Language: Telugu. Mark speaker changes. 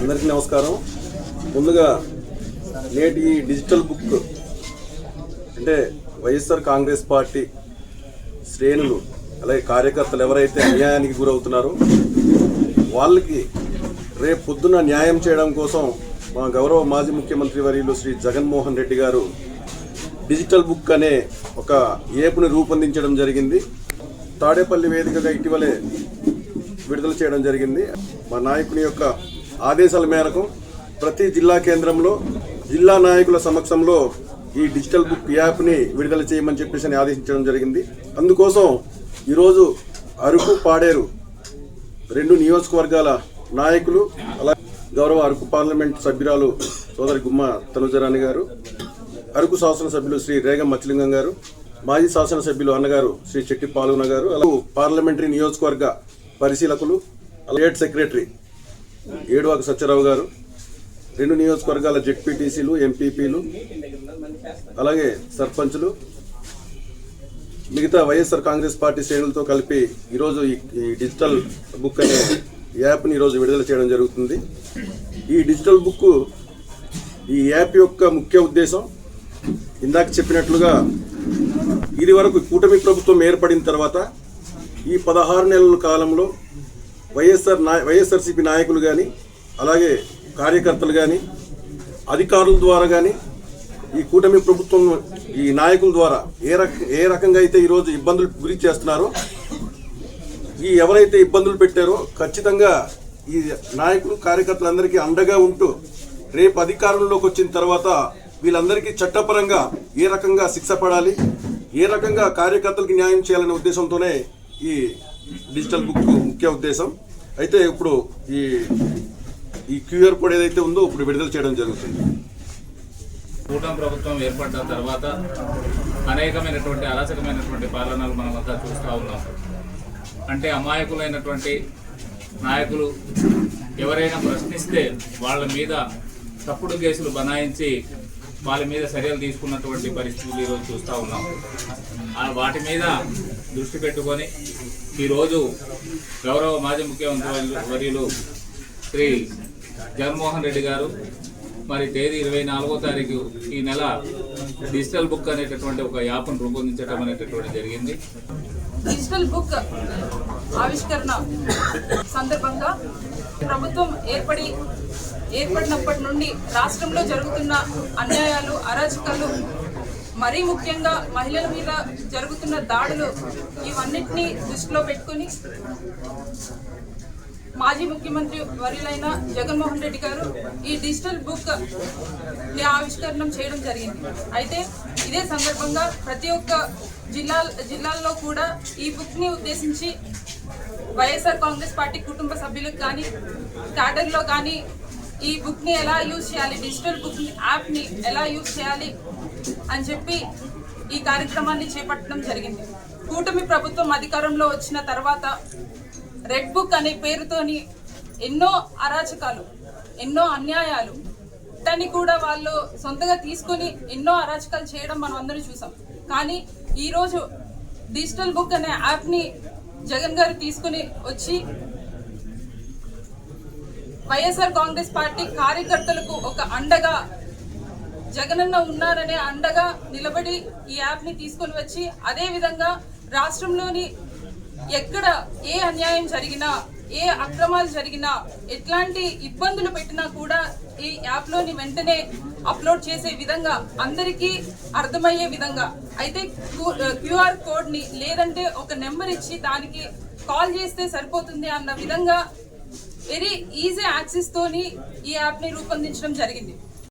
Speaker 1: అందరికీ నమస్కారం. ముందుగా నేటి ఈ డిజిటల్ బుక్ అంటే వైఎస్ఆర్ కాంగ్రెస్ పార్టీ శ్రేణులు అలాగే కార్యకర్తలు ఎవరైతే అన్యాయానికి గురవుతున్నారో వాళ్ళకి రేపు పొద్దున న్యాయం చేయడం కోసం మా గౌరవ మాజీ ముఖ్యమంత్రి వర్యులు శ్రీ జగన్మోహన్ రెడ్డి గారు డిజిటల్ బుక్ అనే ఒక ఏపుని రూపొందించడం జరిగింది. తాడేపల్లి వేదికగా ఇటీవలే విడుదల చేయడం జరిగింది. మా నాయకుని యొక్క ఆదేశాల మేరకు ప్రతి జిల్లా కేంద్రంలో జిల్లా నాయకుల సమక్షంలో ఈ డిజిటల్ బుక్ యాప్ని విడుదల చేయమని చెప్పేసి అని ఆదేశించడం జరిగింది. అందుకోసం ఈరోజు అరకు పాడేరు రెండు నియోజకవర్గాల నాయకులు అలా గౌరవ అరకు పార్లమెంట్ సభ్యురాలు సోదరి గుమ్మ తనుజరాణి గారు అరకు శాసనసభ్యులు శ్రీ రేగం మచ్చలింగం గారు మాజీ శాసనసభ్యులు అన్నగారు శ్రీ చెట్టి పాల్గొన గారు అలాగే పార్లమెంటరీ నియోజకవర్గ పరిశీలకులు స్టేట్ సెక్రటరీ ఏడువాక సత్యరావు గారు రెండు నియోజకవర్గాల జెడ్పీటీసీలు ఎంపీపీలు అలాగే సర్పంచులు మిగతా వైఎస్ఆర్ కాంగ్రెస్ పార్టీ శ్రేణులతో కలిపి ఈరోజు ఈ ఈ డిజిటల్ బుక్ అనే యాప్ని ఈరోజు విడుదల చేయడం జరుగుతుంది. ఈ డిజిటల్ బుక్ ఈ యాప్ యొక్క ముఖ్య ఉద్దేశం ఇందాక చెప్పినట్లుగా ఇది వరకు కూటమి ప్రభుత్వం ఏర్పడిన తర్వాత ఈ పదహారు నెలల కాలంలో వైఎస్ఆర్ నాయ వైఎస్ఆర్సీపీ నాయకులు కానీ అలాగే కార్యకర్తలు కానీ అధికారుల ద్వారా కానీ ఈ కూటమి ప్రభుత్వం ఈ నాయకుల ద్వారా ఏ రక ఏ రకంగా అయితే ఈరోజు ఇబ్బందులు గురి చేస్తున్నారో ఈ ఎవరైతే ఇబ్బందులు పెట్టారో ఖచ్చితంగా ఈ నాయకులు కార్యకర్తలందరికీ అండగా ఉంటూ రేపు అధికారంలోకి వచ్చిన తర్వాత వీళ్ళందరికీ చట్టపరంగా ఏ రకంగా శిక్ష పడాలి ఏ రకంగా కార్యకర్తలకు న్యాయం చేయాలనే ఉద్దేశంతోనే ఈ డిజిటల్ బుక్ ముఖ్య ఉద్దేశం. అయితే ఇప్పుడు ఈ ఈ క్యూఆర్ కోడ్ ఏదైతే ఉందో ఇప్పుడు విడుదల చేయడం జరుగుతుంది.
Speaker 2: కూటమి ప్రభుత్వం ఏర్పడ్డ తర్వాత అనేకమైనటువంటి అరాచకమైనటువంటి పాలనలు మనం అంతా చూస్తూ ఉన్నాం. అంటే అమాయకులైనటువంటి నాయకులు ఎవరైనా ప్రశ్నిస్తే వాళ్ళ మీద తప్పుడు కేసులు బనాయించి వాళ్ళ మీద చర్యలు తీసుకున్నటువంటి పరిస్థితులు ఈరోజు చూస్తూ ఉన్నాం. ఆ వాటి మీద దృష్టి పెట్టుకొని ఈరోజు గౌరవ మాజీ ముఖ్యమంత్రి వర్యులు శ్రీ జగన్మోహన్ రెడ్డి గారు మరి తేదీ ఇరవై నాలుగో తారీఖు ఈ నెల డిజిటల్ బుక్ అనేటటువంటి ఒక యాప్ను రూపొందించడం అనేటటువంటి జరిగింది.
Speaker 3: డిజిటల్ బుక్ ఆవిష్కరణ సందర్భంగా ప్రభుత్వం ఏర్పడి ఏర్పడినప్పటి నుండి రాష్ట్రంలో జరుగుతున్న అన్యాయాలు అరాచకాలు మరీ ముఖ్యంగా మహిళల మీద జరుగుతున్న దాడులు ఇవన్నిటినీ దృష్టిలో పెట్టుకుని మాజీ ముఖ్యమంత్రి వర్యులైన జగన్మోహన్ రెడ్డి గారు ఈ డిజిటల్ బుక్ ఆవిష్కరణం చేయడం జరిగింది. అయితే ఇదే సందర్భంగా ప్రతి ఒక్క జిల్లా జిల్లాల్లో కూడా ఈ బుక్ని ఉద్దేశించి వైఎస్ఆర్ కాంగ్రెస్ పార్టీ కుటుంబ సభ్యులకు కానీ క్యాడర్లో కానీ ఈ బుక్ని ఎలా యూజ్ చేయాలి డిజిటల్ బుక్ యాప్ని ఎలా యూజ్ చేయాలి అని చెప్పి ఈ కార్యక్రమాన్ని చేపట్టడం జరిగింది. కూటమి ప్రభుత్వం అధికారంలో వచ్చిన తర్వాత రెడ్ బుక్ అనే పేరుతోని ఎన్నో అరాచకాలు ఎన్నో అన్యాయాలు దాన్ని కూడా వాళ్ళు సొంతగా తీసుకొని ఎన్నో అరాచకాలు చేయడం మనం అందరం చూసాం. కానీ ఈరోజు డిజిటల్ బుక్ అనే యాప్ని జగన్ గారు తీసుకుని వచ్చి వైఎస్ఆర్ కాంగ్రెస్ పార్టీ కార్యకర్తలకు ఒక అండగా జగనన్న ఉన్నారనే అండగా నిలబడి ఈ యాప్ని తీసుకొని వచ్చి అదే విధంగా రాష్ట్రంలోని ఎక్కడ ఏ అన్యాయం జరిగినా ఏ అక్రమాలు జరిగినా ఎట్లాంటి ఇబ్బందులు పెట్టినా కూడా ఈ యాప్లోని వెంటనే అప్లోడ్ చేసే విధంగా అందరికీ అర్థమయ్యే విధంగా. అయితే క్యూఆర్ కోడ్ని లేదంటే ఒక నెంబర్ ఇచ్చి దానికి కాల్ చేస్తే సరిపోతుంది అన్న విధంగా వెరీ ఈజీ యాక్సెస్ తోని ఈ యాప్ని రూపొందించడం జరిగింది.